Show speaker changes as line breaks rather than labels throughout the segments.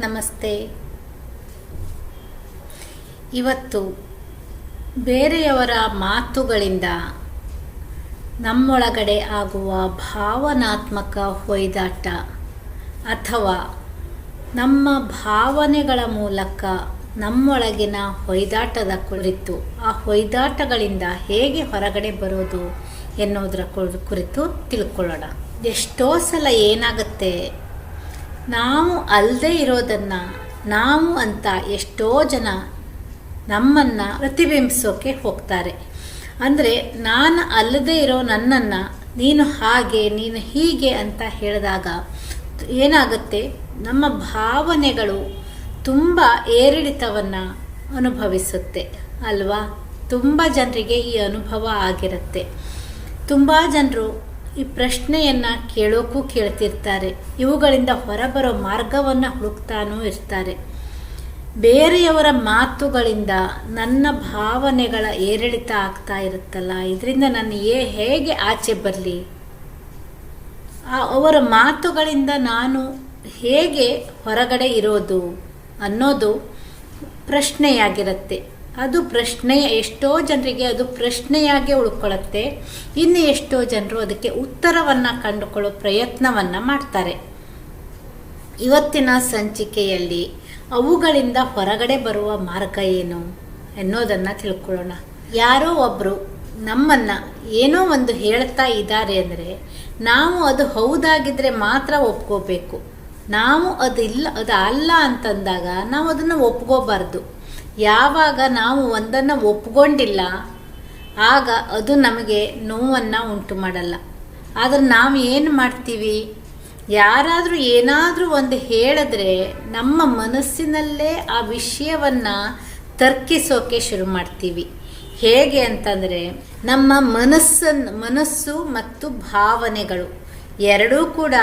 ನಮಸ್ತೆ. ಇವತ್ತು ಬೇರೆಯವರ ಮಾತುಗಳಿಂದ ನಮ್ಮೊಳಗಡೆ ಆಗುವ ಭಾವನಾತ್ಮಕ ಹೊಯ್ದಾಟ ಅಥವಾ ನಮ್ಮ ಭಾವನೆಗಳ ಮೂಲಕ ನಮ್ಮೊಳಗಿನ ಹೊಯ್ದಾಟದ ಕುರಿತು, ಆ ಹೊಯ್ದಾಟಗಳಿಂದ ಹೇಗೆ ಹೊರಗಡೆ ಬರೋದು ಎನ್ನುವುದರ ಕುರಿತು ತಿಳ್ಕೊಳ್ಳೋಣ. ಎಷ್ಟೋ ಸಲ ಏನಾಗುತ್ತೆ ನಾವು ಅಲ್ಲದೆ ಇರೋದನ್ನು ನಾವು ಅಂತ ಎಷ್ಟೋ ಜನ ನಮ್ಮನ್ನು ಪ್ರತಿಬಿಂಬಿಸೋಕೆ ಹೋಗ್ತಾರೆ. ಅಂದರೆ ನಾನು ಅಲ್ಲದೆ ಇರೋ ನನ್ನನ್ನು ನೀನು ಹಾಗೆ, ನೀನು ಹೀಗೆ ಅಂತ ಹೇಳಿದಾಗ ಏನಾಗುತ್ತೆ? ನಮ್ಮ ಭಾವನೆಗಳು ತುಂಬ ಏರಿಳಿತವನ್ನು ಅನುಭವಿಸುತ್ತೆ ಅಲ್ವಾ? ತುಂಬ ಜನರಿಗೆ ಈ ಅನುಭವ ಆಗಿರುತ್ತೆ. ತುಂಬ ಜನರು ಈ ಪ್ರಶ್ನೆಯನ್ನು ಕೇಳೋಕ್ಕೂ ಕೇಳ್ತಿರ್ತಾರೆ. ಇವುಗಳಿಂದ ಹೊರಬರೋ ಮಾರ್ಗವನ್ನು ಹುಡುಕ್ತಾನೂ ಇರ್ತಾರೆ. ಬೇರೆಯವರ ಮಾತುಗಳಿಂದ ನನ್ನ ಭಾವನೆಗಳ ಏರಿಳಿತ ಆಗ್ತಾ ಇರುತ್ತಲ್ಲ, ಇದರಿಂದ ನಾನು ಏ ಹೇಗೆ ಆಚೆ ಬರಲಿ? ಅವರ ಮಾತುಗಳಿಂದ ನಾನು ಹೇಗೆ ಹೊರಗಡೆ ಇರೋದು ಅನ್ನೋದು ಪ್ರಶ್ನೆಯಾಗಿರುತ್ತೆ. ಅದು ಪ್ರಶ್ನೆಯ ಎಷ್ಟೋ ಜನರಿಗೆ ಅದು ಪ್ರಶ್ನೆಯಾಗಿ ಉಳ್ಕೊಳ್ಳುತ್ತೆ. ಇನ್ನು ಎಷ್ಟೋ ಜನರು ಅದಕ್ಕೆ ಉತ್ತರವನ್ನು ಕಂಡುಕೊಳ್ಳೋ ಪ್ರಯತ್ನವನ್ನು ಮಾಡ್ತಾರೆ. ಇವತ್ತಿನ ಸಂಚಿಕೆಯಲ್ಲಿ ಅವುಗಳಿಂದ ಹೊರಗಡೆ ಬರುವ ಮಾರ್ಗ ಏನು ಎನ್ನೋದನ್ನು ತಿಳ್ಕೊಳ್ಳೋಣ. ಯಾರೋ ಒಬ್ಬರು ನಮ್ಮನ್ನು ಏನೋ ಒಂದು ಹೇಳ್ತಾ ಇದ್ದಾರೆ ಅಂದರೆ ನಾವು ಅದು ಹೌದಾಗಿದ್ದರೆ ಮಾತ್ರ ಒಪ್ಕೋಬೇಕು. ನಾವು ಅದು ಇಲ್ಲ ಅದು ಅಲ್ಲ ಅಂತಂದಾಗ ನಾವು ಅದನ್ನು ಒಪ್ಕೋಬಾರ್ದು. ಯಾವಾಗ ನಾವು ಒಂದನ್ನು ಒಪ್ಕೊಂಡಿಲ್ಲ, ಆಗ ಅದು ನಮಗೆ ನೋವನ್ನು ಉಂಟು ಮಾಡಲ್ಲ. ಆದರೆ ನಾವು ಏನು ಮಾಡ್ತೀವಿ? ಯಾರಾದರೂ ಏನಾದರೂ ಒಂದು ಹೇಳಿದ್ರೆ ನಮ್ಮ ಮನಸ್ಸಿನಲ್ಲೇ ಆ ವಿಷಯವನ್ನು ತರ್ಕಿಸೋಕೆ ಶುರು ಮಾಡ್ತೀವಿ. ಹೇಗೆ ಅಂತಂದರೆ, ನಮ್ಮ ಮನಸ್ಸನ್ನು ಮನಸ್ಸು ಮತ್ತು ಭಾವನೆಗಳು ಎರಡೂ ಕೂಡ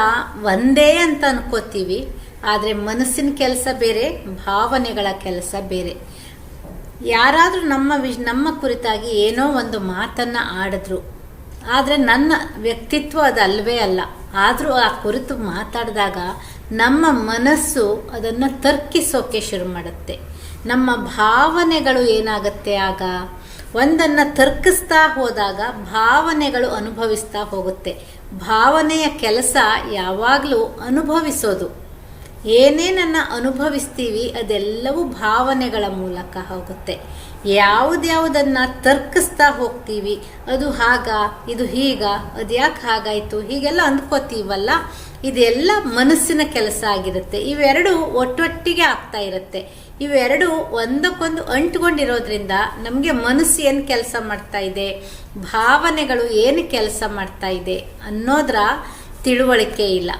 ಒಂದೇ ಅಂತ ಅನ್ಕೋತೀವಿ. ಆದರೆ ಮನಸ್ಸಿನ ಕೆಲಸ ಬೇರೆ, ಭಾವನೆಗಳ ಕೆಲಸ ಬೇರೆ. ಯಾರಾದರೂ ನಮ್ಮ ವಿಷ್, ನಮ್ಮ ಕುರಿತಾಗಿ ಏನೋ ಒಂದು ಮಾತನ್ನು ಆಡಿದ್ರು. ಆದರೆ ನನ್ನ ವ್ಯಕ್ತಿತ್ವ ಅದು ಅಲ್ಲವೇ ಅಲ್ಲ. ಆದರೂ ಆ ಕುರಿತು ಮಾತಾಡಿದಾಗ ನಮ್ಮ ಮನಸ್ಸು ಅದನ್ನು ತರ್ಕಿಸೋಕೆ ಶುರು ಮಾಡುತ್ತೆ. ನಮ್ಮ ಭಾವನೆಗಳು ಏನಾಗುತ್ತೆ ಆಗ? ಒಂದನ್ನು ತರ್ಕಿಸ್ತಾ ಹೋದಾಗ ಭಾವನೆಗಳು ಅನುಭವಿಸ್ತಾ ಹೋಗುತ್ತೆ. ಭಾವನೆಯ ಕೆಲಸ ಯಾವಾಗಲೂ ಅನುಭವಿಸೋದು. ಏನೇನನ್ನು ಅನುಭವಿಸ್ತೀವಿ, ಅದೆಲ್ಲವೂ ಭಾವನೆಗಳ ಮೂಲಕ ಹೋಗುತ್ತೆ. ಯಾವುದ್ಯಾವುದನ್ನು ತರ್ಕಿಸ್ತಾ ಹೋಗ್ತೀವಿ, ಅದು ಹಾಗ, ಇದು ಹೀಗ, ಅದು ಯಾಕೆ ಹಾಗಾಯಿತು, ಹೀಗೆಲ್ಲ ಅಂದ್ಕೋತೀವಲ್ಲ, ಇದೆಲ್ಲ ಮನಸ್ಸಿನ ಕೆಲಸ ಆಗಿರುತ್ತೆ. ಇವೆರಡು ಒಟ್ಟೊಟ್ಟಿಗೆ ಆಗ್ತಾ ಇರುತ್ತೆ. ಇವೆರಡು ಒಂದಕ್ಕೊಂದು ಅಂಟ್ಕೊಂಡಿರೋದ್ರಿಂದ ನಮಗೆ ಮನಸ್ಸು ಏನು ಕೆಲಸ ಮಾಡ್ತಾ ಇದೆ, ಭಾವನೆಗಳು ಏನು ಕೆಲಸ ಮಾಡ್ತಾ ಇದೆ ಅನ್ನೋದ್ರ ತಿಳುವಳಿಕೆ ಇಲ್ಲ.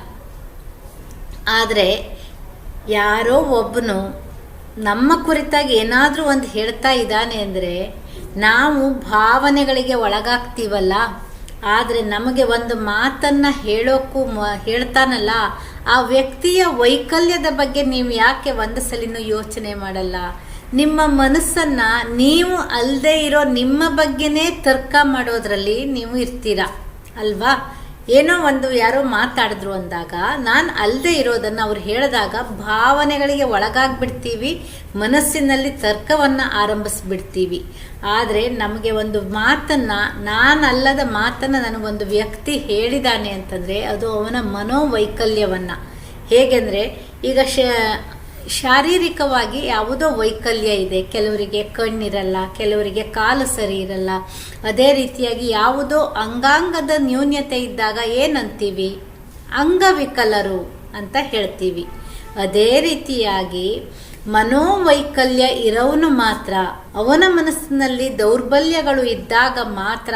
ಆದರೆ ಯಾರೋ ಒಬ್ಬನು ನಮ್ಮ ಕುರಿತಾಗಿ ಏನಾದರೂ ಒಂದು ಹೇಳ್ತಾ ಇದ್ದಾನೆ ಅಂದರೆ ನಾವು ಭಾವನೆಗಳಿಗೆ ಒಳಗಾಗ್ತೀವಲ್ಲ, ಆದರೆ ನಮಗೆ ಒಂದು ಮಾತನ್ನು ಹೇಳೋಕ್ಕೂ ಮ, ಹೇಳ್ತಾನಲ್ಲ, ಆ ವ್ಯಕ್ತಿಯ ವೈಕಲ್ಯದ ಬಗ್ಗೆ ನೀವು ಯಾಕೆ ಒಂದು ಸಲಿನೂ ಯೋಚನೆ ಮಾಡಲ್ಲ? ನಿಮ್ಮ ಮನಸ್ಸನ್ನು ನೀವು ಅಲ್ಲದೆ ಇರೋ ನಿಮ್ಮ ಬಗ್ಗೆನೇ ತರ್ಕ ಮಾಡೋದ್ರಲ್ಲಿ ನೀವು ಇರ್ತೀರಾ? ಅಲ್ವಾ? ಏನೋ ಒಂದು ಯಾರೋ ಮಾತಾಡಿದ್ರು ಅಂದಾಗ, ನಾನು ಅಲ್ಲದೆ ಇರೋದನ್ನು ಅವ್ರು ಹೇಳಿದಾಗ ಭಾವನೆಗಳಿಗೆ ಒಳಗಾಗ್ಬಿಡ್ತೀವಿ, ಮನಸ್ಸಿನಲ್ಲಿ ತರ್ಕವನ್ನು ಆರಂಭಿಸ್ಬಿಡ್ತೀವಿ. ಆದರೆ ನಮಗೆ ಒಂದು ಮಾತನ್ನು, ನಾನಲ್ಲದ ಮಾತನ್ನು ನನಗೊಂದು ವ್ಯಕ್ತಿ ಹೇಳಿದಾನೆ ಅಂತಂದರೆ ಅದು ಅವನ ಮನೋವೈಕಲ್ಯವನ್ನು. ಹೇಗೆಂದರೆ, ಈಗ ಶ ಶಾರೀರಿಕವಾಗಿ ಯಾವುದೋ ವೈಕಲ್ಯ ಇದೆ. ಕೆಲವರಿಗೆ ಕಣ್ಣಿರಲ್ಲ, ಕೆಲವರಿಗೆ ಕಾಲು ಸರಿ ಇರಲ್ಲ. ಅದೇ ರೀತಿಯಾಗಿ ಯಾವುದೋ ಅಂಗಾಂಗದ ನ್ಯೂನ್ಯತೆ ಇದ್ದಾಗ ಏನಂತೀವಿ? ಅಂಗವಿಕಲರು ಅಂತ ಹೇಳ್ತೀವಿ. ಅದೇ ರೀತಿಯಾಗಿ ಮನೋವೈಕಲ್ಯ ಇರೋನು ಮಾತ್ರ, ಅವನ ಮನಸ್ಸಿನಲ್ಲಿ ದೌರ್ಬಲ್ಯಗಳು ಇದ್ದಾಗ ಮಾತ್ರ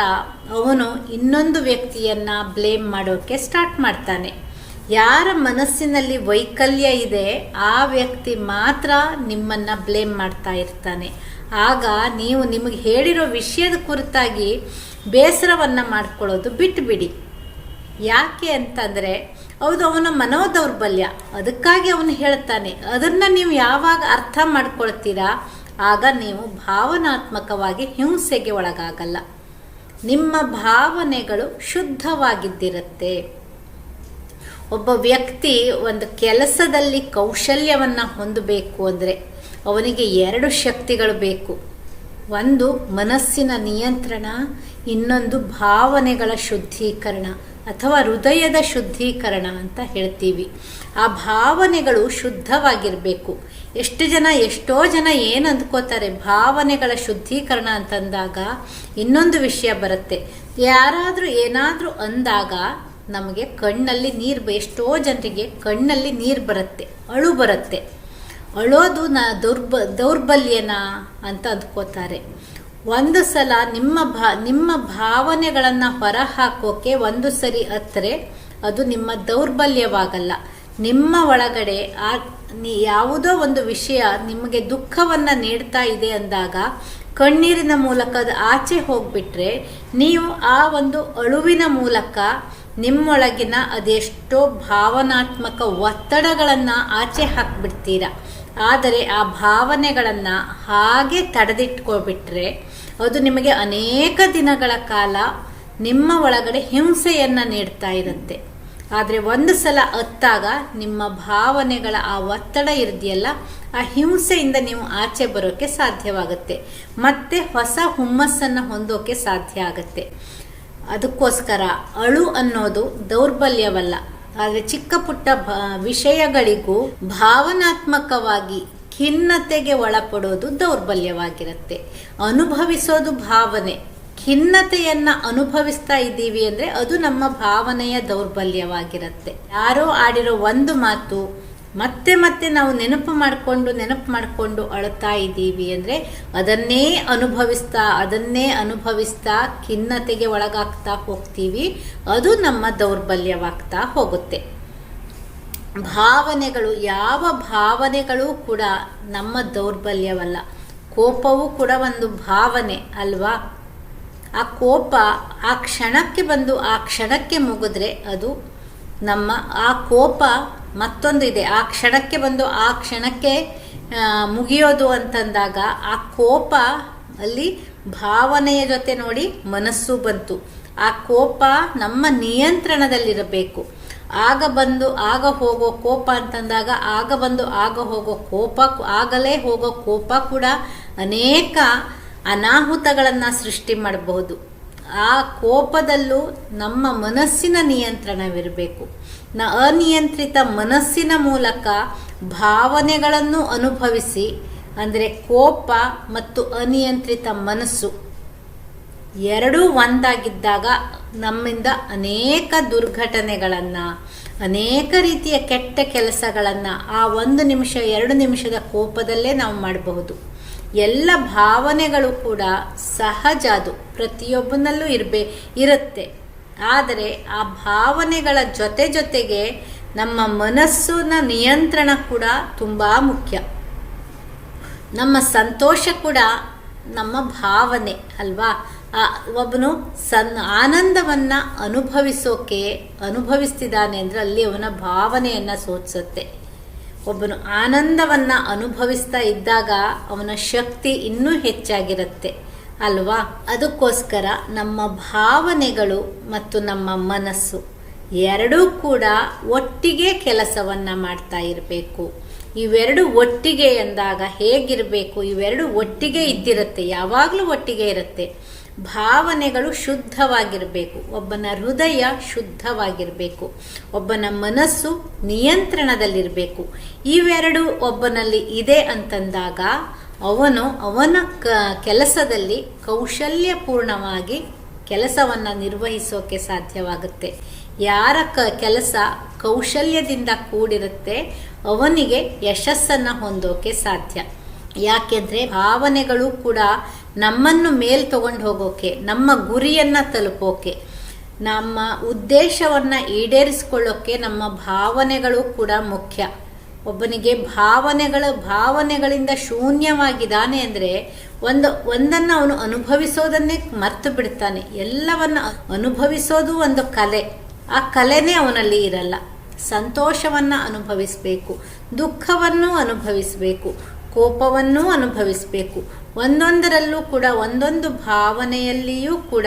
ಅವನು ಇನ್ನೊಂದು ವ್ಯಕ್ತಿಯನ್ನು ಬ್ಲೇಮ್ ಮಾಡೋಕ್ಕೆ ಸ್ಟಾರ್ಟ್ ಮಾಡ್ತಾನೆ. ಯಾರ ಮನಸ್ಸಿನಲ್ಲಿ ವೈಕಲ್ಯ ಇದೆ, ಆ ವ್ಯಕ್ತಿ ಮಾತ್ರ ನಿಮ್ಮನ್ನು ಬ್ಲೇಮ್ ಮಾಡ್ತಾ ಇರ್ತಾನೆ. ಆಗ ನೀವು ನಿಮಗೆ ಹೇಳಿರೋ ವಿಷಯದ ಕುರಿತಾಗಿ ಬೇಸರವನ್ನು ಮಾಡ್ಕೊಳ್ಳೋದು ಬಿಟ್ಟುಬಿಡಿ ಯಾಕೆ ಅಂತಂದರೆ, ಹೌದು, ಅವನ ಮನೋದೌರ್ಬಲ್ಯ. ಅದಕ್ಕಾಗಿ ಅವನು ಹೇಳ್ತಾನೆ, ಅದನ್ನು ನೀವು ಯಾವಾಗ ಅರ್ಥ ಮಾಡ್ಕೊಳ್ತೀರಾ, ಆಗ ನೀವು ಭಾವನಾತ್ಮಕವಾಗಿ ಹಿಂಸೆಗೆ ಒಳಗಾಗಲ್ಲ. ನಿಮ್ಮ ಭಾವನೆಗಳು ಶುದ್ಧವಾಗಿದ್ದಿರುತ್ತೆ. ಒಬ್ಬ ವ್ಯಕ್ತಿ ಒಂದು ಕೆಲಸದಲ್ಲಿ ಕೌಶಲ್ಯವನ್ನು ಹೊಂದಬೇಕು ಅಂದರೆ ಅವನಿಗೆ ಎರಡು ಶಕ್ತಿಗಳು ಬೇಕು. ಒಂದು ಮನಸ್ಸಿನ ನಿಯಂತ್ರಣ, ಇನ್ನೊಂದು ಭಾವನೆಗಳ ಶುದ್ಧೀಕರಣ ಅಥವಾ ಹೃದಯದ ಶುದ್ಧೀಕರಣ ಅಂತ ಹೇಳ್ತೀವಿ. ಆ ಭಾವನೆಗಳು ಶುದ್ಧವಾಗಿರಬೇಕು. ಎಷ್ಟು ಜನ, ಎಷ್ಟೋ ಜನ ಏನು ಅಂದ್ಕೋತಾರೆ, ಭಾವನೆಗಳ ಶುದ್ಧೀಕರಣ ಅಂತಂದಾಗ ಇನ್ನೊಂದು ವಿಷಯ ಬರುತ್ತೆ. ಯಾರಾದರೂ ಏನಾದರೂ ಅಂದಾಗ ನಮಗೆ ಕಣ್ಣಲ್ಲಿ ನೀರು ಎಷ್ಟೋ ಜನರಿಗೆ ಕಣ್ಣಲ್ಲಿ ನೀರು ಬರುತ್ತೆ, ಅಳು ಬರುತ್ತೆ. ಅಳೋದು ನ ದೌರ್ಬ ದೌರ್ಬಲ್ಯನಾ ಅಂತ ಅಂದ್ಕೋತಾರೆ. ಒಂದು ಸಲ ನಿಮ್ಮ ಭಾ ನಿಮ್ಮ ಭಾವನೆಗಳನ್ನು ಹೊರಹಾಕೋಕೆ ಒಂದು ಸರಿ ಹತ್ತರೆ ಅದು ನಿಮ್ಮ ದೌರ್ಬಲ್ಯವಾಗಲ್ಲ. ನಿಮ್ಮ ಒಳಗಡೆ ಆ ಯಾವುದೋ ಒಂದು ವಿಷಯ ನಿಮಗೆ ದುಃಖವನ್ನು ನೀಡ್ತಾ ಇದೆ ಅಂದಾಗ ಕಣ್ಣೀರಿನ ಮೂಲಕ ಅದು ಆಚೆ ಹೋಗ್ಬಿಟ್ರೆ ನೀವು ಆ ಒಂದು ಅಳುವಿನ ಮೂಲಕ ನಿಮ್ಮೊಳಗಿನ ಅದೆಷ್ಟೋ ಭಾವನಾತ್ಮಕ ಒತ್ತಡಗಳನ್ನು ಆಚೆ ಹಾಕ್ಬಿಡ್ತೀರ. ಆದರೆ ಆ ಭಾವನೆಗಳನ್ನು ಹಾಗೆ ತಡೆದಿಟ್ಕೊಬಿಟ್ರೆ ಅದು ನಿಮಗೆ ಅನೇಕ ದಿನಗಳ ಕಾಲ ನಿಮ್ಮ ಒಳಗಡೆ ಹಿಂಸೆಯನ್ನು ನೀಡ್ತಾ ಇರುತ್ತೆ. ಆದರೆ ಒಂದು ಸಲ ಅತ್ತಾಗ ನಿಮ್ಮ ಭಾವನೆಗಳ ಆ ಒತ್ತಡ ಇರ್ದಿಯಲ್ಲ, ಆ ಹಿಂಸೆಯಿಂದ ನೀವು ಆಚೆ ಬರೋಕ್ಕೆ ಸಾಧ್ಯವಾಗುತ್ತೆ. ಮತ್ತೆ ಹೊಸ ಹುಮ್ಮಸ್ಸನ್ನು ಹೊಂದೋಕೆ ಸಾಧ್ಯ ಆಗುತ್ತೆ. ಅದಕ್ಕೋಸ್ಕರ ಅಳು ಅನ್ನೋದು ದೌರ್ಬಲ್ಯವಲ್ಲ. ಆದರೆ ಚಿಕ್ಕ ಪುಟ್ಟ ವಿಷಯಗಳಿಗೂ ಭಾವನಾತ್ಮಕವಾಗಿ ಖಿನ್ನತೆಗೆ ಒಳಪಡೋದು ದೌರ್ಬಲ್ಯವಾಗಿರುತ್ತೆ. ಅನುಭವಿಸೋದು ಭಾವನೆ. ಖಿನ್ನತೆಯನ್ನ ಅನುಭವಿಸ್ತಾ ಇದ್ದೀವಿ ಅಂದ್ರೆ ಅದು ನಮ್ಮ ಭಾವನೆಯ ದೌರ್ಬಲ್ಯವಾಗಿರುತ್ತೆ. ಯಾರೋ ಆಡಿರೋ ಒಂದು ಮಾತು ಮತ್ತೆ ಮತ್ತೆ ನಾವು ನೆನಪು ಮಾಡಿಕೊಂಡು ನೆನಪು ಮಾಡಿಕೊಂಡು ಅಳುತ್ತಾ ಇದ್ದೀವಿ ಅಂದರೆ ಅದನ್ನೇ ಅನುಭವಿಸ್ತಾ ಅದನ್ನೇ ಅನುಭವಿಸ್ತಾ ಖಿನ್ನತೆಗೆ ಒಳಗಾಗ್ತಾ ಹೋಗ್ತೀವಿ. ಅದು ನಮ್ಮ ದೌರ್ಬಲ್ಯವಾಗ್ತಾ ಹೋಗುತ್ತೆ. ಭಾವನೆಗಳು, ಯಾವ ಭಾವನೆಗಳು ಕೂಡ ನಮ್ಮ ದೌರ್ಬಲ್ಯವಲ್ಲ. ಕೋಪವೂ ಕೂಡ ಒಂದು ಭಾವನೆ ಅಲ್ವಾ? ಆ ಕೋಪ ಆ ಕ್ಷಣಕ್ಕೆ ಬಂದು ಆ ಕ್ಷಣಕ್ಕೆ ಮುಗಿದ್ರೆ ಅದು ನಮ್ಮ ಆ ಕೋಪ ಮತ್ತೊಂದು ಇದೆ. ಆ ಕ್ಷಣಕ್ಕೆ ಬಂದು ಆ ಕ್ಷಣಕ್ಕೆ ಮುಗಿಯೋದು ಅಂತಂದಾಗ ಆ ಕೋಪ ಅಲ್ಲಿ ಭಾವನೆಯ ಜೊತೆ ನೋಡಿ ಮನಸ್ಸು ಬಂತು. ಆ ಕೋಪ ನಮ್ಮ ನಿಯಂತ್ರಣದಲ್ಲಿರಬೇಕು. ಆಗ ಬಂದು ಆಗ ಹೋಗೋ ಕೋಪ ಅಂತಂದಾಗ ಆಗ ಬಂದು ಆಗ ಹೋಗೋ ಕೋಪ, ಆಗಲೇ ಹೋಗೋ ಕೋಪ ಕೂಡ ಅನೇಕ ಅನಾಹುತಗಳನ್ನು ಸೃಷ್ಟಿ ಮಾಡಬಹುದು. ಆ ಕೋಪದಲ್ಲೂ ನಮ್ಮ ಮನಸ್ಸಿನ ನಿಯಂತ್ರಣವಿರಬೇಕು. ನ ಅನಿಯಂತ್ರಿತ ಮನಸ್ಸಿನ ಮೂಲಕ ಭಾವನೆಗಳನ್ನು ಅನುಭವಿಸಿ, ಅಂದರೆ ಕೋಪ ಮತ್ತು ಅನಿಯಂತ್ರಿತ ಮನಸ್ಸು ಎರಡೂ ಒಂದಾಗಿದ್ದಾಗ ನಮ್ಮಿಂದ ಅನೇಕ ದುರ್ಘಟನೆಗಳನ್ನು, ಅನೇಕ ರೀತಿಯ ಕೆಟ್ಟ ಕೆಲಸಗಳನ್ನು ಆ ಒಂದು ನಿಮಿಷ, ಎರಡು ನಿಮಿಷದ ಕೋಪದಲ್ಲೇ ನಾವು ಮಾಡಬಹುದು. ಎಲ್ಲ ಭಾವನೆಗಳು ಕೂಡ ಸಹಜ ಅದು. ಪ್ರತಿಯೊಬ್ಬನಲ್ಲೂ ಇರಬೇ, ಇರುತ್ತೆ. ಆದರೆ ಆ ಭಾವನೆಗಳ ಜೊತೆ ಜೊತೆಗೆ ನಮ್ಮ ಮನಸ್ಸಿನ ನಿಯಂತ್ರಣ ಕೂಡ ತುಂಬ ಮುಖ್ಯ. ನಮ್ಮ ಸಂತೋಷ ಕೂಡ ನಮ್ಮ ಭಾವನೆ ಅಲ್ವಾ? ಆ ಒಬ್ಬನು ಸನ್, ಆನಂದವನ್ನು ಅನುಭವಿಸೋಕೆ ಅನುಭವಿಸ್ತಿದ್ದಾನೆ ಅಂದರೆ ಅಲ್ಲಿ ಅವನ ಭಾವನೆಯನ್ನು ಸೂಚಿಸುತ್ತೆ ಒಬ್ಬನು ಆನಂದವನ್ನು ಅನುಭವಿಸ್ತಾ ಇದ್ದಾಗ ಅವನ ಶಕ್ತಿ ಇನ್ನೂ ಹೆಚ್ಚಾಗಿರುತ್ತೆ, ಅಲ್ವಾ? ಅದಕ್ಕೋಸ್ಕರ ನಮ್ಮ ಭಾವನೆಗಳು ಮತ್ತು ನಮ್ಮ ಮನಸ್ಸು ಎರಡೂ ಕೂಡ ಒಟ್ಟಿಗೆ ಕೆಲಸವನ್ನು ಮಾಡ್ತಾ ಇರಬೇಕು. ಇವೆರಡು ಒಟ್ಟಿಗೆ ಎಂದಾಗ ಹೇಗಿರಬೇಕು? ಇವೆರಡು ಒಟ್ಟಿಗೆ ಇದ್ದಿರುತ್ತೆ, ಯಾವಾಗಲೂ ಒಟ್ಟಿಗೆ ಇರುತ್ತೆ. ಭಾವನೆಗಳು ಶುದ್ಧವಾಗಿರಬೇಕು. ಒಬ್ಬನ ಹೃದಯ ಶುದ್ಧವಾಗಿರಬೇಕು. ಒಬ್ಬನ ಮನಸ್ಸು ನಿಯಂತ್ರಣದಲ್ಲಿರಬೇಕು. ಇವೆರಡು ಒಬ್ಬನಲ್ಲಿ ಇದೆ ಅಂತಂದಾಗ ಅವನು ಅವನ ಕ, ಕೆಲಸದಲ್ಲಿ ಕೌಶಲ್ಯಪೂರ್ಣವಾಗಿ ಕೆಲಸವನ್ನು ನಿರ್ವಹಿಸೋಕೆ ಸಾಧ್ಯವಾಗುತ್ತೆ. ಯಾರ ಕೆಲಸ ಕೌಶಲ್ಯದಿಂದ ಕೂಡಿರುತ್ತೆ, ಅವನಿಗೆ ಯಶಸ್ಸನ್ನು ಹೊಂದೋಕೆ ಸಾಧ್ಯ. ಯಾಕೆಂದರೆ ಭಾವನೆಗಳು ಕೂಡ ನಮ್ಮನ್ನು ಮೇಲ್ ತಗೊಂಡು ಹೋಗೋಕೆ, ನಮ್ಮ ಗುರಿಯನ್ನು ತಲುಪೋಕೆ, ನಮ್ಮ ಉದ್ದೇಶವನ್ನು ಈಡೇರಿಸ್ಕೊಳ್ಳೋಕೆ ನಮ್ಮ ಭಾವನೆಗಳು ಕೂಡ ಮುಖ್ಯ. ಒಬ್ಬನಿಗೆ ಭಾವನೆಗಳ, ಭಾವನೆಗಳಿಂದ ಶೂನ್ಯವಾಗಿದ್ದಾನೆ ಅಂದರೆ ಒಂದು, ಒಂದನ್ನು ಅವನು ಅನುಭವಿಸೋದನ್ನೇ ಮರ್ತು ಬಿಡ್ತಾನೆ. ಎಲ್ಲವನ್ನು ಅನುಭವಿಸೋದು ಒಂದು ಕಲೆ. ಆ ಕಲೆನೇ ಅವನಲ್ಲಿ ಇರಲ್ಲ. ಸಂತೋಷವನ್ನು ಅನುಭವಿಸಬೇಕು, ದುಃಖವನ್ನು ಅನುಭವಿಸಬೇಕು. ಕೋಪವನ್ನೂ ಅನುಭವಿಸಬೇಕು. ಒಂದೊಂದರಲ್ಲೂ ಕೂಡ, ಒಂದೊಂದು ಭಾವನೆಯಲ್ಲಿಯೂ ಕೂಡ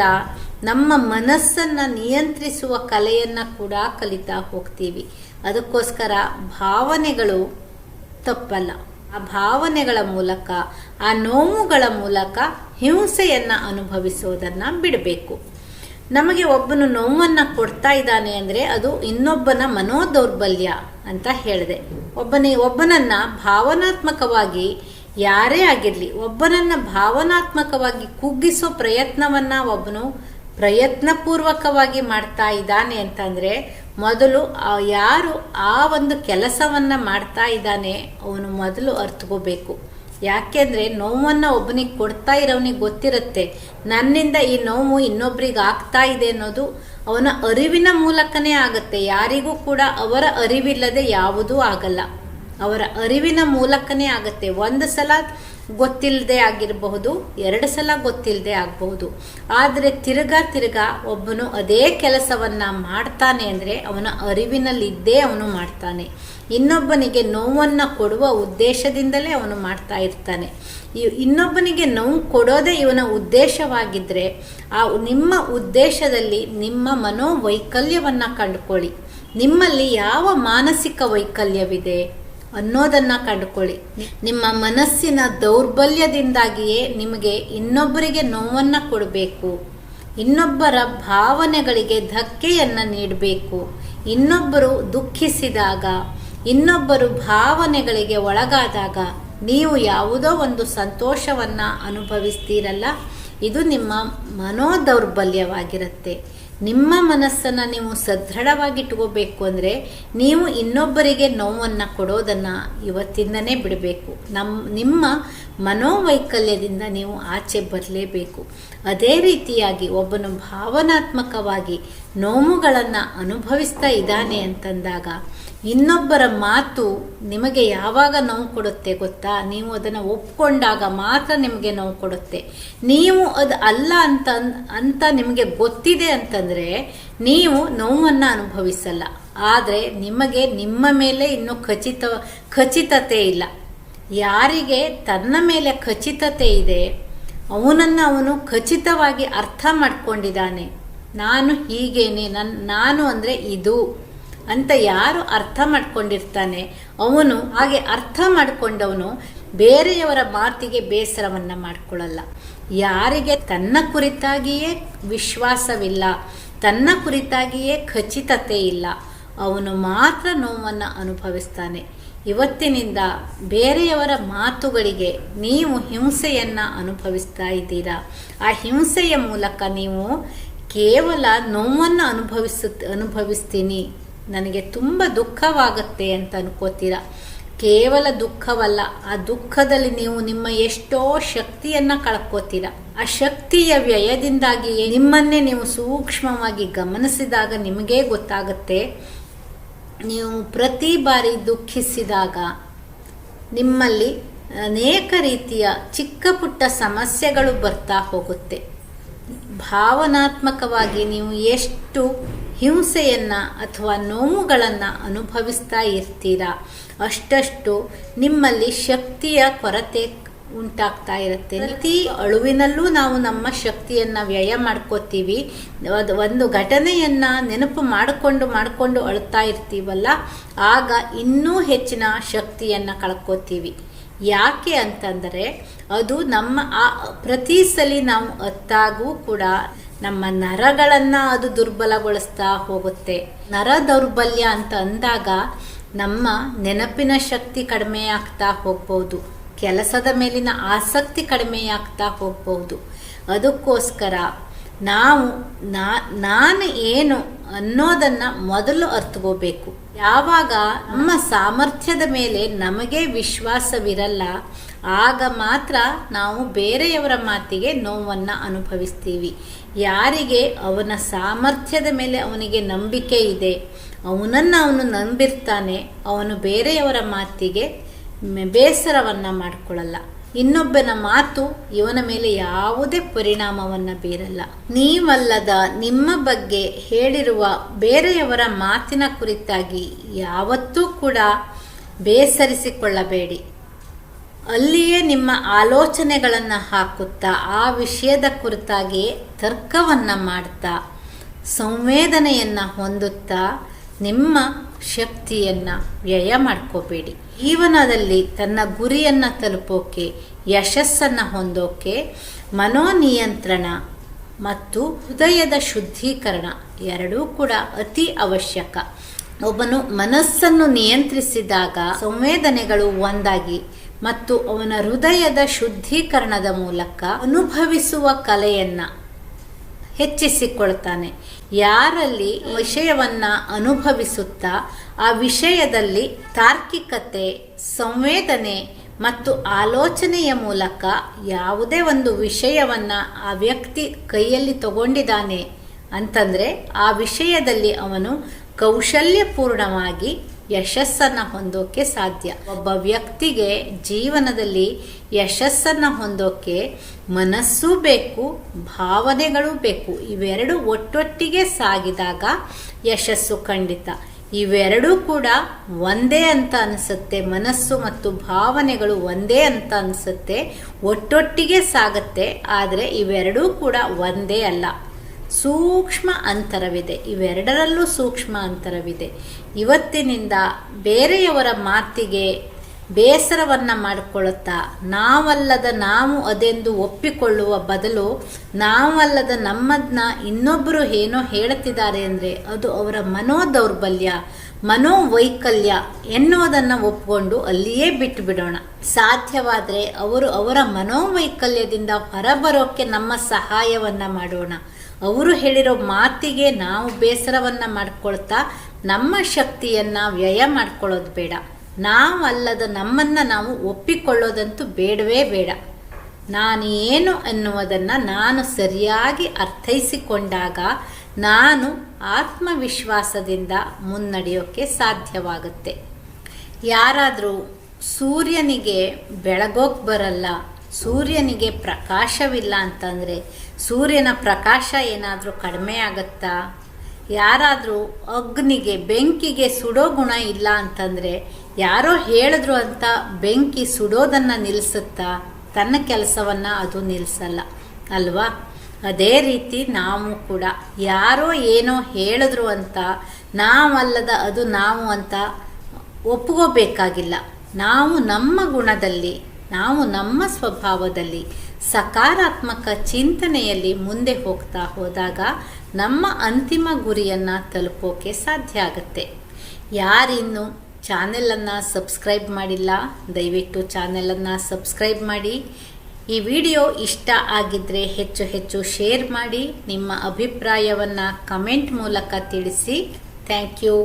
ನಮ್ಮ ಮನಸ್ಸನ್ನು ನಿಯಂತ್ರಿಸುವ ಕಲೆಯನ್ನು ಕೂಡ ಕಲಿತಾ ಹೋಗ್ತೀವಿ. ಅದಕ್ಕೋಸ್ಕರ ಭಾವನೆಗಳು ತಪ್ಪಲ್ಲ. ಆ ಭಾವನೆಗಳ ಮೂಲಕ, ಆ ನೋವುಗಳ ಮೂಲಕ ಹಿಂಸೆಯನ್ನು ಅನುಭವಿಸೋದನ್ನು ಬಿಡಬೇಕು. ನಮಗೆ ಒಬ್ಬನು ನೋವನ್ನು ಕೊಡ್ತಾ ಇದ್ದಾನೆ ಅಂದರೆ ಅದು ಇನ್ನೊಬ್ಬನ ಮನೋದೌರ್ಬಲ್ಯ ಅಂತ ಹೇಳಿದೆ. ಒಬ್ಬನೇ, ಒಬ್ಬನನ್ನ ಭಾವನಾತ್ಮಕವಾಗಿ ಯಾರೇ ಆಗಿರಲಿ, ಒಬ್ಬನನ್ನು ಭಾವನಾತ್ಮಕವಾಗಿ ಕುಗ್ಗಿಸೋ ಪ್ರಯತ್ನವನ್ನ ಒಬ್ಬನು ಪ್ರಯತ್ನಪೂರ್ವಕವಾಗಿ ಮಾಡ್ತಾ ಇದ್ದಾನೆ ಅಂತಂದರೆ ಮೊದಲು ಯಾರು ಆ ಒಂದು ಕೆಲಸವನ್ನು ಮಾಡ್ತಾ ಇದ್ದಾನೆ, ಅವನು ಮೊದಲು ಅರ್ಥಕೋಬೇಕು ಯಾಕೆಂದರೆ ನೋವನ್ನು ಒಬ್ಬನಿಗೆ ಕೊಡ್ತಾ ಇರೋವನಿಗೆ ಗೊತ್ತಿರುತ್ತೆ. ನನ್ನಿಂದ ಈ ನೋವು ಇನ್ನೊಬ್ರಿಗೆ ಆಗ್ತಾ ಇದೆ ಅನ್ನೋದು ಅವನ ಅರಿವಿನ ಮೂಲಕನೇ ಆಗುತ್ತೆ. ಯಾರಿಗೂ ಕೂಡ ಅವರ ಅರಿವಿಲ್ಲದೆ ಯಾವುದೂ ಆಗಲ್ಲ. ಅವರ ಅರಿವಿನ ಮೂಲಕನೇ ಆಗುತ್ತೆ. ಒಂದು ಸಲ ಗೊತ್ತಿಲ್ಲದೆ ಆಗಿರಬಹುದು, ಎರಡು ಸಲ ಗೊತ್ತಿಲ್ಲದೆ ಆಗಬಹುದು. ಆದರೆ ತಿರ್ಗಾ ತಿರ್ಗಾ ಒಬ್ಬನು ಅದೇ ಕೆಲಸವನ್ನು ಮಾಡ್ತಾನೆ ಅಂದರೆ ಅವನ ಅರಿವಿನಲ್ಲಿದ್ದೇ ಅವನು ಮಾಡ್ತಾನೆ. ಇನ್ನೊಬ್ಬನಿಗೆ ನೋವನ್ನು ಕೊಡುವ ಉದ್ದೇಶದಿಂದಲೇ ಅವನು ಮಾಡ್ತಾ ಇರ್ತಾನೆ. ಇನ್ನೊಬ್ಬನಿಗೆ ನೋವು ಕೊಡೋದೇ ಇವನ ಉದ್ದೇಶವಾಗಿದ್ದರೆ ಆ ನಿಮ್ಮ ಉದ್ದೇಶದಲ್ಲಿ ನಿಮ್ಮ ಮನೋವೈಕಲ್ಯವನ್ನು ಕಂಡುಕೊಳ್ಳಿ. ನಿಮ್ಮಲ್ಲಿ ಯಾವ ಮಾನಸಿಕ ವೈಕಲ್ಯವಿದೆ? ಅನ್ನೋದನ್ನ ಕಂಡುಕೊಳ್ಳಿ. ನಿಮ್ಮ ಮನಸ್ಸಿನ ದೌರ್ಬಲ್ಯದಿಂದಾಗಿಯೇ ನಿಮಗೆ ಇನ್ನೊಬ್ಬರಿಗೆ ನೋವನ್ನು ಕೊಡಬೇಕು. ಇನ್ನೊಬ್ಬರ ಭಾವನೆಗಳಿಗೆ ಧಕ್ಕೆಯನ್ನು ನೀಡಬೇಕು. ಇನ್ನೊಬ್ಬರು ದುಃಖಿಸಿದಾಗ, ಇನ್ನೊಬ್ಬರು ಭಾವನೆಗಳಿಗೆ ಒಳಗಾದಾಗ ನೀವು ಯಾವುದೋ ಒಂದು ಸಂತೋಷವನ್ನು ಅನುಭವಿಸ್ತೀರಲ್ಲ, ಇದು ನಿಮ್ಮ ಮನೋದೌರ್ಬಲ್ಯವಾಗಿರುತ್ತೆ. ನಿಮ್ಮ ಮನಸ್ಸನ್ನು ನೀವು ಸದೃಢವಾಗಿಟ್ಕೋಬೇಕು ಅಂದರೆ ನೀವು ಇನ್ನೊಬ್ಬರಿಗೆ ನೋವನ್ನು ಕೊಡೋದನ್ನು ಇವತ್ತಿಂದನೇ ಬಿಡಬೇಕು. ನಮ್ಮ ನಿಮ್ಮ ಮನೋವೈಕಲ್ಯದಿಂದ ನೀವು ಆಚೆ ಬರಲೇಬೇಕು. ಅದೇ ರೀತಿಯಾಗಿ ಒಬ್ಬನು ಭಾವನಾತ್ಮಕವಾಗಿ ನೋವುಗಳನ್ನು ಅನುಭವಿಸ್ತಾ ಇದ್ದಾನೆ ಅಂತಂದಾಗ ಇನ್ನೊಬ್ಬರ ಮಾತು ನಿಮಗೆ ಯಾವಾಗ ನೋವು ಕೊಡುತ್ತೆ ಗೊತ್ತಾ? ನೀವು ಅದನ್ನು ಒಪ್ಕೊಂಡಾಗ ಮಾತ್ರ ನಿಮಗೆ ನೋವು ಕೊಡುತ್ತೆ. ನೀವು ಅದು ಅಲ್ಲ ಅಂತ ಅಂತ ನಿಮಗೆ ಗೊತ್ತಿದೆ ಅಂತಂದರೆ ನೀವು ನೋವನ್ನು ಅನುಭವಿಸಲ್ಲ. ಆದರೆ ನಿಮಗೆ ನಿಮ್ಮ ಮೇಲೆ ಇನ್ನೂ ಖಚಿತ, ಖಚಿತತೆ ಇಲ್ಲ. ಯಾರಿಗೆ ತನ್ನ ಮೇಲೆ ಖಚಿತತೆ ಇದೆ, ಅವನನ್ನು ಅವನು ಖಚಿತವಾಗಿ ಅರ್ಥ ಮಾಡ್ಕೊಂಡಿದ್ದಾನೆ. ನಾನು ಹೀಗೇನೆ ನನ್ನ ನಾನು ಅಂದರೆ ಇದು. ಅಂತ ಯಾರು ಅರ್ಥ ಮಾಡ್ಕೊಂಡಿರ್ತಾನೆ? ಅವನು ಹಾಗೆ ಅರ್ಥ ಮಾಡಿಕೊಂಡವನು ಬೇರೆಯವರ ಮಾತಿಗೆ ಬೇಸರವನ್ನು ಮಾಡಿಕೊಳ್ಳಲ್ಲ. ಯಾರಿಗೆ ತನ್ನ ಕುರಿತಾಗಿಯೇ ವಿಶ್ವಾಸವಿಲ್ಲ, ತನ್ನ ಕುರಿತಾಗಿಯೇ ಖಚಿತತೆ ಇಲ್ಲ, ಅವನು ಮಾತ್ರ ನೋವನ್ನು ಅನುಭವಿಸ್ತಾನೆ. ಇವತ್ತಿನಿಂದ ಬೇರೆಯವರ ಮಾತುಗಳಿಗೆ ನೀವು ಹಿಂಸೆಯನ್ನು ಅನುಭವಿಸ್ತಾ ಇದ್ದೀರಾ? ಆ ಹಿಂಸೆಯ ಮೂಲಕ ನೀವು ಕೇವಲ ನೋವನ್ನು ಅನುಭವಿಸುತ್ತ ಅನುಭವಿಸ್ತೀನಿ. ನನಗೆ ತುಂಬ ದುಃಖವಾಗುತ್ತೆ ಅಂತ ಅನ್ಕೋತೀರ. ಕೇವಲ ದುಃಖವಲ್ಲ, ಆ ದುಃಖದಲ್ಲಿ ನೀವು ನಿಮ್ಮ ಎಷ್ಟೋ ಶಕ್ತಿಯನ್ನು ಕಳ್ಕೋತೀರ. ಆ ಶಕ್ತಿಯ ವ್ಯಯದಿಂದಾಗಿ ನಿಮ್ಮನ್ನೇ ನೀವು ಸೂಕ್ಷ್ಮವಾಗಿ ಗಮನಿಸಿದಾಗ ನಿಮಗೇ ಗೊತ್ತಾಗುತ್ತೆ. ನೀವು ಪ್ರತಿ ಬಾರಿ ದುಃಖಿಸಿದಾಗ ನಿಮ್ಮಲ್ಲಿ ಅನೇಕ ರೀತಿಯ ಚಿಕ್ಕ ಪುಟ್ಟ ಸಮಸ್ಯೆಗಳು ಬರ್ತಾ ಹೋಗುತ್ತೆ. ಭಾವನಾತ್ಮಕವಾಗಿ ನೀವು ಎಷ್ಟು ಹಿಂಸೆಯನ್ನು ಅಥವಾ ನೋವುಗಳನ್ನು ಅನುಭವಿಸ್ತಾ ಇರ್ತೀರಾ? ಅಷ್ಟಷ್ಟು ನಿಮ್ಮಲ್ಲಿ ಶಕ್ತಿಯ ಕೊರತೆ ಉಂಟಾಗ್ತಾ ಇರುತ್ತೆ. ಪ್ರತಿ ಅಳುವಿನಲ್ಲೂ ನಾವು ನಮ್ಮ ಶಕ್ತಿಯನ್ನು ವ್ಯಯ ಮಾಡ್ಕೋತೀವಿ. ಅದು ಒಂದು ಘಟನೆಯನ್ನು ನೆನಪು ಮಾಡಿಕೊಂಡು ಮಾಡಿಕೊಂಡು ಅಳ್ತಾ ಇರ್ತೀವಲ್ಲ, ಆಗ ಇನ್ನೂ ಹೆಚ್ಚಿನ ಶಕ್ತಿಯನ್ನು ಕಳ್ಕೋತೀವಿ. ಯಾಕೆ ಅಂತಂದರೆ, ಅದು ನಮ್ಮ ಆ ಪ್ರತಿ ಸಲಿ ನಾವು ಅತ್ತಾಗೂ ಕೂಡ ನಮ್ಮ ನರಗಳನ್ನು ಅದು ದುರ್ಬಲಗೊಳಿಸ್ತಾ ಹೋಗುತ್ತೆ. ನರ ದೌರ್ಬಲ್ಯ ಅಂತ ಅಂದಾಗ ನಮ್ಮ ನೆನಪಿನ ಶಕ್ತಿ ಕಡಿಮೆ ಆಗ್ತಾ ಹೋಗ್ಬೋದು. ಕೆಲಸದ ಮೇಲಿನ ಆಸಕ್ತಿ ಕಡಿಮೆಯಾಗ್ತಾ ಹೋಗ್ಬೋದು. ಅದಕ್ಕೋಸ್ಕರ ನಾವು ನಾನು ಏನು ಅನ್ನೋದನ್ನು ಮೊದಲು ಅರ್ಥಕೋಬೇಕು ಯಾವಾಗ ನಮ್ಮ ಸಾಮರ್ಥ್ಯದ ಮೇಲೆ ನಮಗೆ ವಿಶ್ವಾಸವಿರಲ್ಲ ಆಗ ಮಾತ್ರ ನಾವು ಬೇರೆಯವರ ಮಾತಿಗೆ ನೋವನ್ನು ಅನುಭವಿಸ್ತೀವಿ. ಯಾರಿಗೆ ಅವನ ಸಾಮರ್ಥ್ಯದ ಮೇಲೆ ಅವನಿಗೆ ನಂಬಿಕೆ ಇದೆ, ಅವನನ್ನು ಅವನು ನಂಬಿರ್ತಾನೆ, ಅವನು ಬೇರೆಯವರ ಮಾತಿಗೆ ಬೇಸರವನ್ನು ಮಾಡಿಕೊಳ್ಳಲ್ಲ. ಇನ್ನೊಬ್ಬನ ಮಾತು ಇವನ ಮೇಲೆ ಯಾವುದೇ ಪರಿಣಾಮವನ್ನು ಬೀರಲ್ಲ. ನೀವಲ್ಲದ ನಿಮ್ಮ ಬಗ್ಗೆ ಹೇಳಿರುವ ಬೇರೆಯವರ ಮಾತಿನ ಕುರಿತಾಗಿ ಯಾವತ್ತೂ ಕೂಡ ಬೇಸರಿಸಿಕೊಳ್ಳಬೇಡಿ. ಅಲ್ಲಿಯೇ ನಿಮ್ಮ ಆಲೋಚನೆಗಳನ್ನು ಹಾಕುತ್ತಾ, ಆ ವಿಷಯದ ಕುರಿತಾಗಿ ತರ್ಕವನ್ನು ಮಾಡ್ತಾ, ಸಂವೇದನೆಯನ್ನು ಹೊಂದುತ್ತಾ ನಿಮ್ಮ ಶಕ್ತಿಯನ್ನು ವ್ಯಯ ಮಾಡ್ಕೋಬೇಡಿ. ಜೀವನದಲ್ಲಿ ತನ್ನ ಗುರಿಯನ್ನು ತಲುಪೋಕೆ, ಯಶಸ್ಸನ್ನು ಹೊಂದೋಕೆ ಮನೋನಿಯಂತ್ರಣ ಮತ್ತು ಹೃದಯದ ಶುದ್ಧೀಕರಣ ಎರಡೂ ಕೂಡ ಅತಿ ಅವಶ್ಯಕ. ಒಬ್ಬನು ಮನಸ್ಸನ್ನು ನಿಯಂತ್ರಿಸಿದಾಗ ಸಂವೇದನೆಗಳು ಒಂದಾಗಿ ಮತ್ತು ಅವನ ಹೃದಯದ ಶುದ್ಧೀಕರಣದ ಮೂಲಕ ಅನುಭವಿಸುವ ಕಲೆಯನ್ನು ಹೆಚ್ಚಿಸಿಕೊಳ್ತಾನೆ. ಯಾರಲ್ಲಿ ವಿಷಯವನ್ನ ಅನುಭವಿಸುತ್ತಾ, ಆ ವಿಷಯದಲ್ಲಿ ತಾರ್ಕಿಕತೆ, ಸಂವೇದನೆ ಮತ್ತು ಆಲೋಚನೆಯ ಮೂಲಕ ಯಾವುದೇ ಒಂದು ವಿಷಯವನ್ನ ಆ ವ್ಯಕ್ತಿ ಕೈಯಲ್ಲಿ ತಗೊಂಡಿದ್ದಾನೆ ಅಂತಂದ್ರೆ ಆ ವಿಷಯದಲ್ಲಿ ಅವನು ಕೌಶಲ್ಯಪೂರ್ಣವಾಗಿ ಯಶಸ್ಸನ್ನು ಹೊಂದೋಕೆ ಸಾಧ್ಯ. ಒಬ್ಬ ವ್ಯಕ್ತಿಗೆ ಜೀವನದಲ್ಲಿ ಯಶಸ್ಸನ್ನು ಹೊಂದೋಕೆ ಮನಸ್ಸು ಬೇಕು, ಭಾವನೆಗಳು ಬೇಕು. ಇವೆರಡು ಒಟ್ಟೊಟ್ಟಿಗೆ ಸಾಗಿದಾಗ ಯಶಸ್ಸು ಖಂಡಿತ. ಇವೆರಡೂ ಕೂಡ ಒಂದೇ ಅಂತ ಅನಿಸುತ್ತೆ. ಮನಸ್ಸು ಮತ್ತು ಭಾವನೆಗಳು ಒಂದೇ ಅಂತ ಅನಿಸುತ್ತೆ. ಒಟ್ಟೊಟ್ಟಿಗೆ ಸಾಗುತ್ತೆ. ಆದರೆ ಇವೆರಡೂ ಕೂಡ ಒಂದೇ ಅಲ್ಲ. ಸೂಕ್ಷ್ಮ ಅಂತರವಿದೆ. ಇವೆರಡರಲ್ಲೂ ಸೂಕ್ಷ್ಮ ಅಂತರವಿದೆ. ಇವತ್ತಿನಿಂದ ಬೇರೆಯವರ ಮಾತಿಗೆ ಬೇಸರವನ್ನು ಮಾಡಿಕೊಳ್ಳುತ್ತಾ, ನಾವಲ್ಲದ ನಾವು ಅದೆಂದು ಒಪ್ಪಿಕೊಳ್ಳುವ ಬದಲು ನಾವಲ್ಲದ ನಮ್ಮದನ್ನ ಇನ್ನೊಬ್ಬರು ಏನೋ ಹೇಳುತ್ತಿದ್ದಾರೆ ಅಂದರೆ ಅದು ಅವರ ಮನೋದೌರ್ಬಲ್ಯ, ಮನೋವೈಕಲ್ಯ ಎನ್ನುವುದನ್ನು ಒಪ್ಪಿಕೊಂಡು ಅಲ್ಲಿಯೇ ಬಿಟ್ಟು ಬಿಡೋಣ ಸಾಧ್ಯವಾದರೆ ಅವರು ಅವರ ಮನೋವೈಕಲ್ಯದಿಂದ ಹೊರಬರೋಕ್ಕೆ ನಮ್ಮ ಸಹಾಯವನ್ನು ಮಾಡೋಣ. ಅವರು ಹೇಳಿರೋ ಮಾತಿಗೆ ನಾವು ಬೇಸರವನ್ನು ಮಾಡ್ಕೊಳ್ತಾ ನಮ್ಮ ಶಕ್ತಿಯನ್ನು ವ್ಯಯ ಮಾಡ್ಕೊಳ್ಳೋದು ಬೇಡ. ನಾವಲ್ಲದ ನಮ್ಮನ್ನು ನಾವು ಒಪ್ಪಿಕೊಳ್ಳೋದಂತೂ ಬೇಡವೇ ಬೇಡ. ನಾನೇನು ಅನ್ನುವುದನ್ನು ನಾನು ಸರಿಯಾಗಿ ಅರ್ಥೈಸಿಕೊಂಡಾಗ ನಾನು ಆತ್ಮವಿಶ್ವಾಸದಿಂದ ಮುನ್ನಡೆಯೋಕ್ಕೆ ಸಾಧ್ಯವಾಗುತ್ತೆ. ಯಾರಾದರೂ ಸೂರ್ಯನಿಗೆ ಬೆಳಗೋಕ್ ಬರಲ್ಲ, ಸೂರ್ಯನಿಗೆ ಪ್ರಕಾಶವಿಲ್ಲ ಅಂತಂದರೆ ಸೂರ್ಯನ ಪ್ರಕಾಶ ಏನಾದರೂ ಕಡಿಮೆ ಆಗುತ್ತಾ? ಯಾರಾದರೂ ಅಗ್ನಿಗೆ, ಬೆಂಕಿಗೆ ಸುಡೋ ಗುಣ ಇಲ್ಲ ಅಂತಂದರೆ ಯಾರೋ ಹೇಳಿದ್ರು ಅಂತ ಬೆಂಕಿ ಸುಡೋದನ್ನು ನಿಲ್ಲಿಸುತ್ತಾ ತನ್ನ ಕೆಲಸವನ್ನು ಅದು ನಿಲ್ಲಿಸಲ್ಲ ಅಲ್ವಾ? ಅದೇ ರೀತಿ ನಾವು ಕೂಡ. ಯಾರೋ ಏನೋ ಹೇಳಿದ್ರು ಅಂತ ನಾವಲ್ಲದ ಅದು ನಾವು ಅಂತ ಒಪ್ಕೋಬೇಕಾಗಿಲ್ಲ. ನಾವು ನಮ್ಮ ಗುಣದಲ್ಲಿ, ನಾವು ನಮ್ಮ ಸ್ವಭಾವದಲ್ಲಿ ಸಕಾರಾತ್ಮಕ ಚಿಂತನೆಯಲ್ಲಿ ಮುಂದೆ ಹೋಗ್ತಾ ಹೋದಾಗ ನಮ್ಮ ಅಂತಿಮ ಗುರಿಯನ್ನು ತಲುಪೋಕೆ ಸಾಧ್ಯ ಆಗುತ್ತೆ. ಯಾರಿನ್ನು ಚಾನೆಲನ್ನು ಸಬ್ಸ್ಕ್ರೈಬ್ ಮಾಡಿಲ್ಲ, ದಯವಿಟ್ಟು ಚಾನೆಲನ್ನು ಸಬ್ಸ್ಕ್ರೈಬ್ ಮಾಡಿ. ಈ ವಿಡಿಯೋ ಇಷ್ಟ ಆಗಿದ್ದರೆ ಹೆಚ್ಚು ಹೆಚ್ಚು ಶೇರ್ ಮಾಡಿ, ನಿಮ್ಮ ಅಭಿಪ್ರಾಯವನ್ನು ಕಮೆಂಟ್ ಮೂಲಕ ತಿಳಿಸಿ. Thank you.